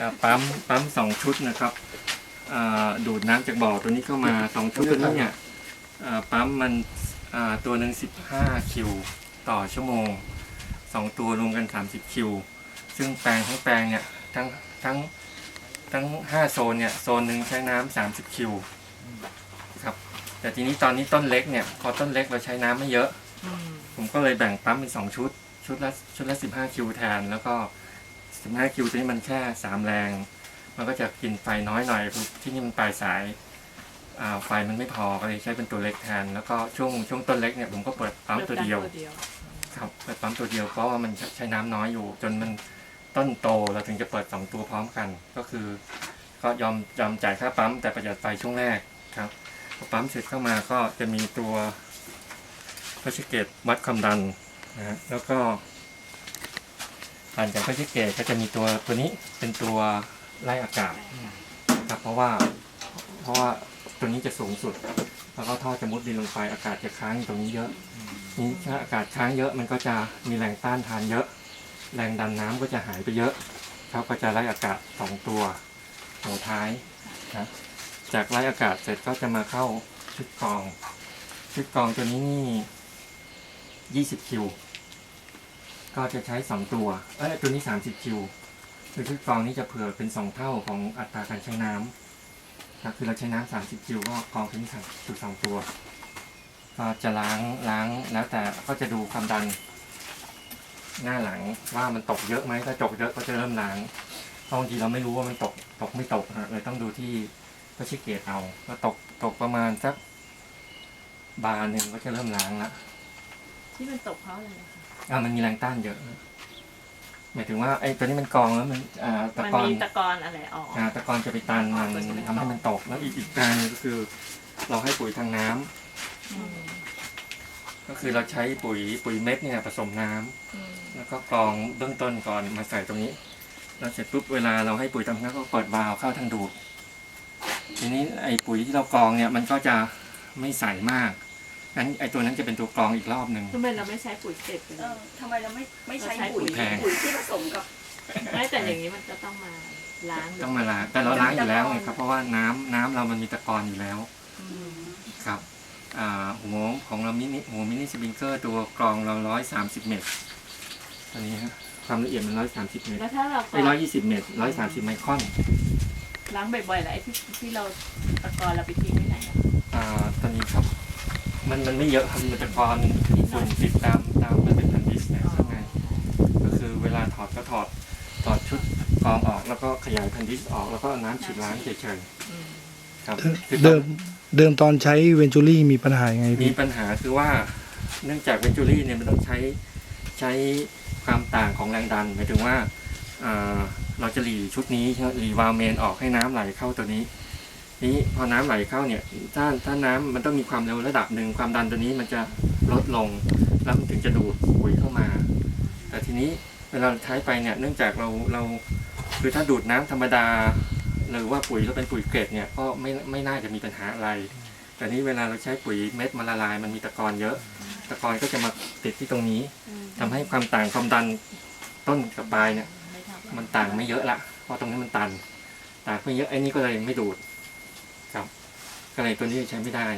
อ่าปั๊มปั๊มสองชุดนะครับอ่าดูดน้ำจากบ่อตัวนี้เข้ามาสองชุดตัวนี้เนี่ยอ่าปั๊มมันอ่าตัวหนึ่งสิบห้าคิวต่อชั่วโมงสองตัวรวมกันสามสิบคิวซึ่งแปลงทั้งแปลงเนี่ยทั้งทั้งทั้งห้าโซนเนี่ยโซนหนึ่งใช้น้ำสามสิบคิวครับแต่ทีนี้ตอนนี้ต้นเล็กเนี่ยพอต้นเล็กเราใช้น้ำไม่เยอะ ผมก็เลยแบ่งปั๊มเป็นสองชุด ชุดละชุดละสิบห้าคิวแทนแล้วก็ สิบห้าคิวตัวนี้มันแค่สามแรง มันก็จะกินไฟน้อยหน่อยที่นี่มันปลายสายอ่าไฟมันไม่พอก็เลยใช้เป็นตัวเล็กแทน แล้วก็ช่วงช่วงต้นเล็กเนี่ยผมก็เปิดปั๊มตัวเดียวครับเปิดปั๊มตัวเดียวเพราะว่ามันใช้น้ำน้อยอยู่ จนมันต้นโตเราถึงจะเปิดสองตัวพร้อมกัน ก็คือ ก็ยอมยอมจ่ายค่าปั๊มแต่ประหยัดไฟช่วงแรกครับพอปั๊มเสร็จเข้ามาก็จะมีตัวพัชเกตวัดความดันนะฮะแล้วก็ ผ่านจากพัชเกตก็จะมีตัวตัวนี้เป็นตัวไล่อากาศครับเพราะว่าเพราะว่าตัวนี้จะสูงสุด แล้วก็ท่อจะมุดดินลงไปอากาศจะค้างอยู่ตรงนี้เยอะนี่ถ้าอากาศค้างเยอะมันก็จะมีแรงต้านทานเยอะ แรงดันน้ำก็จะหายไปเยอะเขาก็จะไล่อากาศสองตัวหัวท้ายนะจากไล่อากาศเสร็จก็จะมาเข้าชุดกอง ชุดกองตัวนี้นี่ยี่สิบคิว ก็จะใช้สองตัว เอ้ยตัวนี้สามสิบคิวคือชุดกรองนี้จะเผื่อเป็นสองเท่าของอัตราการใช้น้ำคือเราใช้น้ำสามสิบคิวก็กองถึงสามจุดสองตัว ก็จะล้างล้างแล้วแต่ก็จะดูความดัน หน้าหลังว่ามันตกเยอะไหมถ้าตกเยอะก็จะเริ่มล้างเพราะบางทีเราไม่รู้ว่ามันตกตกไม่ตกฮะเลยต้องดูที่ก็ชิเกตเอาก็ตกตกประมาณสักบาร์หนึ่งก็จะเริ่มล้างละที่มันตกเพราะอะไรคะ อ่ามันมีแรงต้านเยอะ หมายถึงว่าไอ้ตัวนี้มันกรองแล้วมันอ่าตะมันกอนมีตะกอนอะไรออก อ่าตะกอนจะไปตันมันทำให้มันตก แล้วอีกอีกการหนึงก็คือ เราให้ปุ๋ยทางน้ำอืมก็คือเราใช้ปุ๋ยปุ๋ยเม็ดเนี่ยผสมน้ำอืมแล้วก็กรองเบื้องต้นก่อนมาใส่ตรงนี้ แล้วเสร็จปุ๊บเวลาเราให้ปุ๋ยทำน้ำก็เปิดวาล์วเข้าทางดูดทีนี้ไอ้ปุ๋ยที่เรากรองเนี่ยมันก็จะไม่ใสมาก งั้นไอ้ตัวนั้นจะเป็นตัวกรองอีกรอบหนึ่ง ทำไมเราไม่ใช้ปุ๋ยเก็บกันเออทำไมเราไม่ไม่ใช้เราใช้ปุ๋ยปุ๋ยแพง ปุ๋ยที่ผสมกับ ไม่แต่อย่างนี้มันก็ต้องมาล้างต้องมาล้างแต่เราล้างอยู่แล้วไงครับ เพราะว่าน้ำน้ำเรามันมีตะกอนอยู่แล้วอืมครับอ่าหัวของเรามินิหัวมินิสปริงเกอร์ตัวกรองเราร้อยสามสิบเมตรตัวนี้ฮะความละเอียดมันร้อยสามสิบเมตรแล้วถ้าเราไอ้ร้อยยี่สิบเมตรร้อยสามสิบไมครอนล้างบ่อยๆแล้วไอ้ที่ที่เราตะกอนเราไปทิ้งไว้ไหนอะอ่าตอนนี้ครับ มันมันไม่เยอะครับมันจะกรมีฝุ่นติดตามตามมันเป็นพันดิสเนี่ยข้างในก็คือเวลาถอดก็ถอดถอดชุดกรองออกแล้วก็ขยายพันดิสออกแล้วก็เอาน้ำฉีดล้างเฉยอืมๆครับคือเดิมเดิมตอนใช้เวนจูรี่มีปัญหายังไงมีพี่ปัญหาคือว่าเนื่องจากเวนจูรี่เนี่ยมันต้องใช้ใช้ความต่างของแรงดันหมายถึงว่าอ่าเราจะหลีชุดนี้ใช่ไหมหลีวาล์วเมนออกให้น้ำไหลเข้าตัวนี้ นี้พอน้ำไหลเข้าเนี่ยถ้าถ้าน้ำมันต้องมีความเร็วระดับหนึ่งความดันตัวนี้มันจะลดลงแล้วมันถึงจะดูดปุ๋ยเข้ามา แต่ทีนี้เวลาใช้ไปเนี่ยเนื่องจากเราเราคือถ้าดูดน้ำธรรมดา หรือว่าปุ๋ยเราเป็นปุ๋ยเกรดเนี่ยก็ไม่ไม่น่าจะมีปัญหาอะไร แต่นี้เวลาเราใช้ปุ๋ยเม็ดมาละลาย มันมีตะกอนเยอะ ตะกอนก็จะมาติดที่ตรงนี้ทำให้ความต่างความดันต้นกับปลายเนี่ยมันต่างไม่เยอะละเพราะตรงนี้มันตัน ต่างไม่เยอะไอ้นี่ก็เลยไม่ดูด ครับก็เลยตัวนี้ใช้ไม่ได้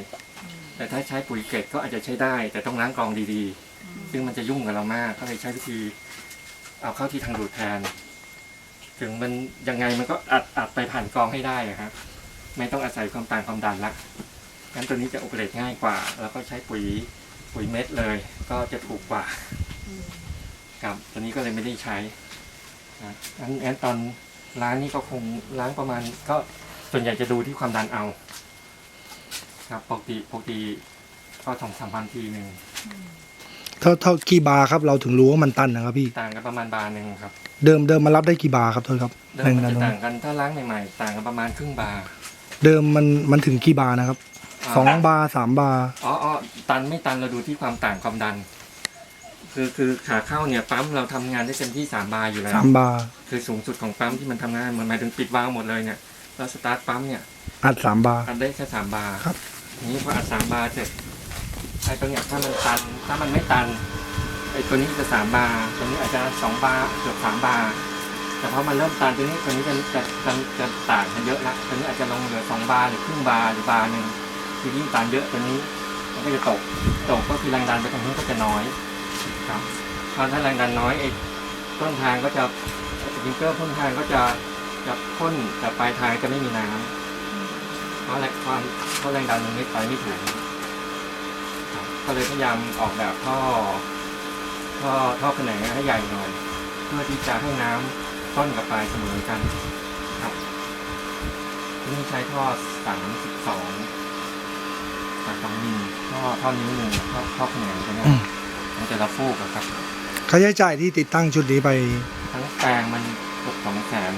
อืมแต่ถ้าใช้ปุ๋ยเกล็ดก็อาจจะใช้ได้ แต่ต้องล้างกรองดีอืมๆซึ่งมันจะยุ่งกับเรามาก ก็เลยใช้วิธีเอาเข้าที่ทางดูดแทน ถึงมันยังไงมันก็อัดอัดไปผ่านกรองให้ได้อะครับ ไม่ต้องอาศัยความต่างความดันละงั้นตัวนี้จะโอเปเรตง่ายกว่า แล้วก็ใช้ปุ๋ยปุ๋ยเม็ดเลย ก็จะถูกกว่าอืมครับตัวนี้ก็เลยไม่ได้ใช้นะงั้นงั้นตอนล้างนี่ก็คงล้างประมาณก็ ส่วนใหญ่จะดูที่ความดันเอา ครับปกติปกติก็สองสามพันทีหนึ่งเท่าเท่ากี่บาร์ครับ เราถึงรู้ว่ามันตันนะครับพี่ ต่างกันประมาณบาร์หนึ่งครับ เดิมเดิมมารับได้กี่บาร์ครับโทษครับเดิแรมงมันดันจะตรงต่านี้งกันถ้าล้างใหม่ๆต่างกันประมาณครึ่งบาร์เดิมมันมันถึงกี่บาร์นะครับาสองบาร์สามบาร์อ๋ออ๋อตันไม่ตันเราดูที่ความต่างความดัน คือคือขาเข้าเนี่ยปั๊มเราทำงานได้เต็มที่สามบาร์อยู่แล้วสามบาร์คือสูงสุดของปั๊มที่มันทำงานมันหมายถึงปิดวาล์วหมดเลยเนี่ย เราสตาร์ทปั๊มเนี่ยอัดสามบาร์ อัดได้แค่สามบาร์ครับ ทีนี้พออัดสามบาร์เสร็จไอ้ตัวเนี้ยถ้ามันตัน ถ้ามันไม่ตันไอ้ตัวนี้จะสามบาร์ตัวนี้อาจจะสองบาร์เกือบสามบาร์แต่พอมันเริ่มตันตัวนี้ตัวนี้จะจะจะจะต่างกันเยอะละตัวนี้อาจจะลงเหลือสองบาร์หรือครึ่งบาร์หรือบาร์หนึ่งคือยิ่งตันเยอะตัวนี้ มันก็จะตกตกก็คือแรงดันไปตรงนู้นก็จะน้อยครับเพราะถ้าแรงดันน้อยไอ้ต้นทางก็จะสปริงเกอร์ต้นทางก็จะ จะพ่นแต่ปลายทางจะไม่มีน้ำเพราะแรงความเพราะแรงดันมันไม่ไปไม่ถึงครับก็เลยพยายามออกแบบท่อ ท่อท่อแขนงให้ใหญ่หน่อย เพื่อที่จะให้น้ำต้นกับปลายเสมอกันครับที่นี่ใช้ท่อสามสิบสองสามสองมิลท่อท่อนิ้วหนึ่งท่อท่อแขนงตัวเนี้ยอืมมันจะระฟูกอะครับค่าใช้จ่ายที่ติดตั้งชุดนี้ไป ทั้งแปลงมัน เกือบสองแสน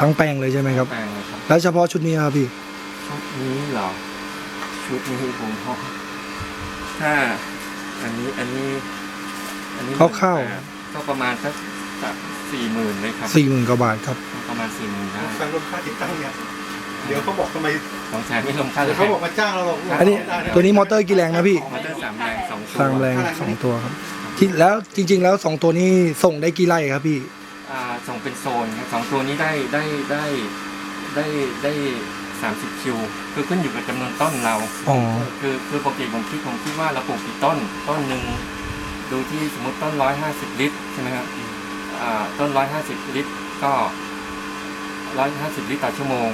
ทั้งแปลงเลยใช่ไหมครับ แปลงเลยครับแล้วเฉพาะชุดนี้ครับพี่ ชุดนี้เหรอ ชุดนี้ผมพอถ้า อันนี้อันนี้ อันนี้คร่าวๆก็ประมาณสักสักสี่หมื่นเลยครับสี่หมื่นกว่าบาทครับ ประมาณสี่หมื่นได้การรวมค่าติดตั้งเนี่ย เดี๋ยวเขาบอกทำไมสองแสนไม่รวมค่าเดี๋ยวเขาบอกมาจ้างเราหรอกอันนี้ตัวนี้มอเตอร์กี่แรงนะพี่มอเตอร์สามแรงสองตัวสร้างแรงสองตัวครับที่แล้วจริง ๆ แล้วสองตัวนี้ส่งได้กี่ไร่ครับพี่อ่า ส่งเป็นโซนครับสองตัวนี้ได้ได้ได้ได้ได้สามสิบคิว คือขึ้นอยู่กับจำนวนต้นเรา อ๋อ คือคือปกติผมคิดผมคิดว่าเราปลูกกี่ต้น ต้นหนึ่งดูที่สมมติต้นร้อยห้าสิบลิตรใช่ไหมครับอ่าต้นร้อยห้าสิบลิตรก็ร้อยห้าสิบลิตรต่อชั่วโมง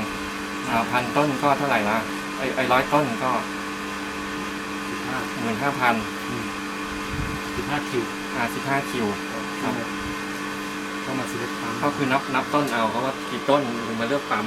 อ่าพันต้นก็เท่าไหร่ละไอไอร้อยต้นก็สิบห้าหมื่นห้าพันสิบห้าคิวอ่าสิบห้าคิวครับ เข้ามาซื้อปั๊มก็คือนับนับต้นเอาเขาว่ากี่ต้นถึงมาเลือกปั๊ม